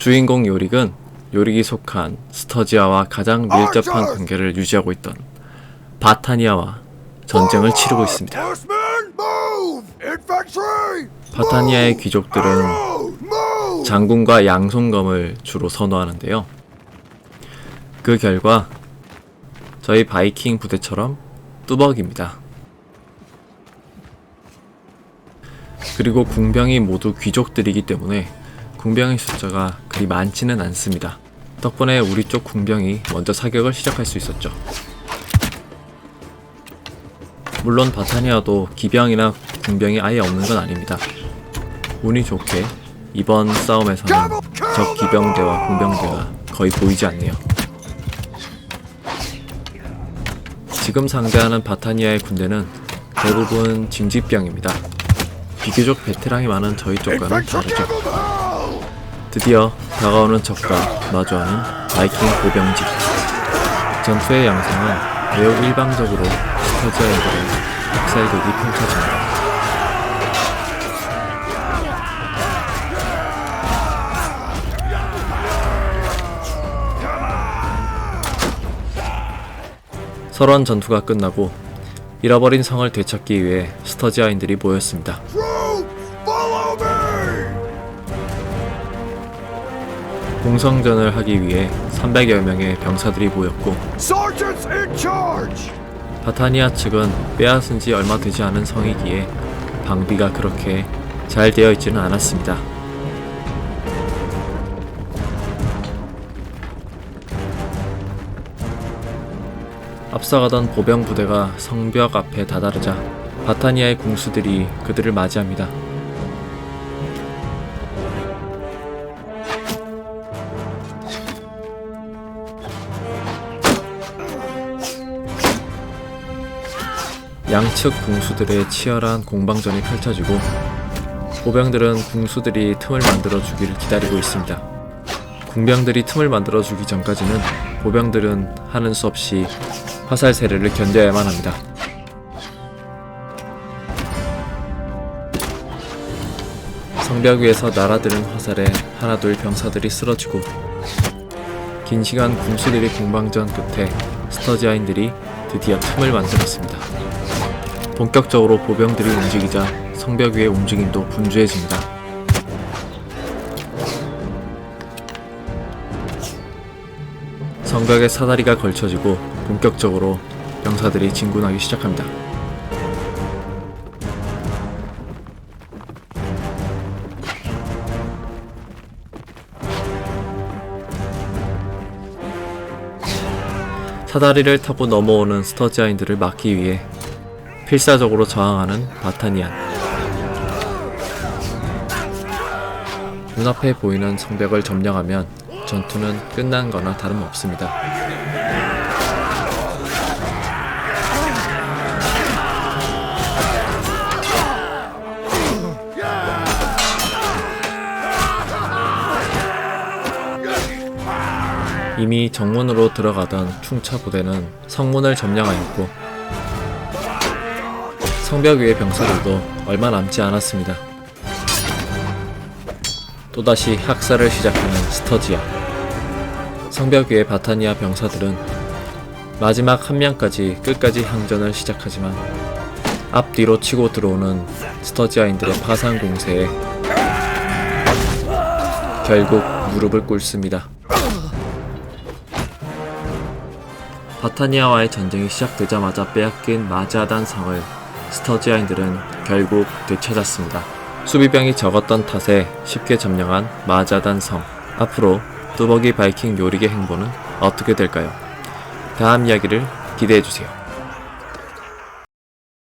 주인공 요릭은 요릭이 속한 스터지아와 가장 밀접한 관계를 유지하고 있던 바타니아와 전쟁을 치르고 있습니다. 바타니아의 귀족들은! 장군과 양손검을 주로 선호하는데요. 그 결과 저희 바이킹 부대처럼 뚜벅입니다. 그리고 궁병이 모두 귀족들이기 때문에 궁병의 숫자가 그리 많지는 않습니다. 덕분에 우리 쪽 궁병이 먼저 사격을 시작할 수 있었죠. 물론 바타니아도 기병이나 궁병이 아예 없는 건 아닙니다. 운이 좋게 이번 싸움에서는 적 기병대와 공병대가 거의 보이지 않네요. 지금 상대하는 바타니아의 군대는 대부분 징집병입니다. 비교적 베테랑이 많은 저희 쪽과는 다르죠. 드디어 다가오는 적과 마주하는 바이킹 보병집. 전투의 양상은 매우 일방적으로 스터지아 인들의 학살극이 펼쳐집니다. 설원 전투가 끝나고 잃어버린 성을 되찾기 위해 스터지아인들이 모였습니다. 공성전을 하기 위해 300여 명의 병사들이 모였고! 바타니아 측은 빼앗은 지 얼마 되지 않은 성이기에 방비가 그렇게 잘 되어 있지는 않았습니다. 앞서가던 보병 부대가 성벽 앞에 다다르자 바타니아의 궁수들이 그들을 맞이합니다. 양측 궁수들의 치열한 공방전이 펼쳐지고 보병들은 궁수들이 틈을 만들어 주기를 기다리고 있습니다. 궁병들이 틈을 만들어 주기 전까지는 보병들은 하는 수 없이 화살 세례를 견뎌야만 합니다. 성벽 위에서 날아드는 화살에 하나둘 병사들이 쓰러지고 긴 시간 궁수들이 공방전 끝에 스터지아인들이 드디어 틈을 만들었습니다. 본격적으로 보병들이 움직이자 성벽 위의 움직임도 분주해집니다. 성벽에 사다리가 걸쳐지고 본격적으로 병사들이 진군하기 시작합니다. 사다리를 타고 넘어오는 스터지아인들을 막기 위해 필사적으로 저항하는 바타니안. 눈앞에 보이는 성벽을 점령하면 전투는 끝난 거나 다름없습니다. 이미 정문으로 들어가던 충차 부대는 성문을 점령하였고 성벽 위의 병사들도 얼마 남지 않았습니다. 또다시 학살을 시작하는 스터지아. 성벽 위의 바타니아 병사들은 마지막 한 명까지 끝까지 항전을 시작하지만 앞뒤로 치고 들어오는 스터지아인들의 파상 공세에 결국 무릎을 꿇습니다. 바타니아와의 전쟁이 시작되자마자 빼앗긴 마자단 성을 스터지아인들은 결국 되찾았습니다. 수비병이 적었던 탓에 쉽게 점령한 마자단 성. 앞으로 뚜벅이 바이킹 요리의 행보는 어떻게 될까요? 다음 이야기를 기대해주세요.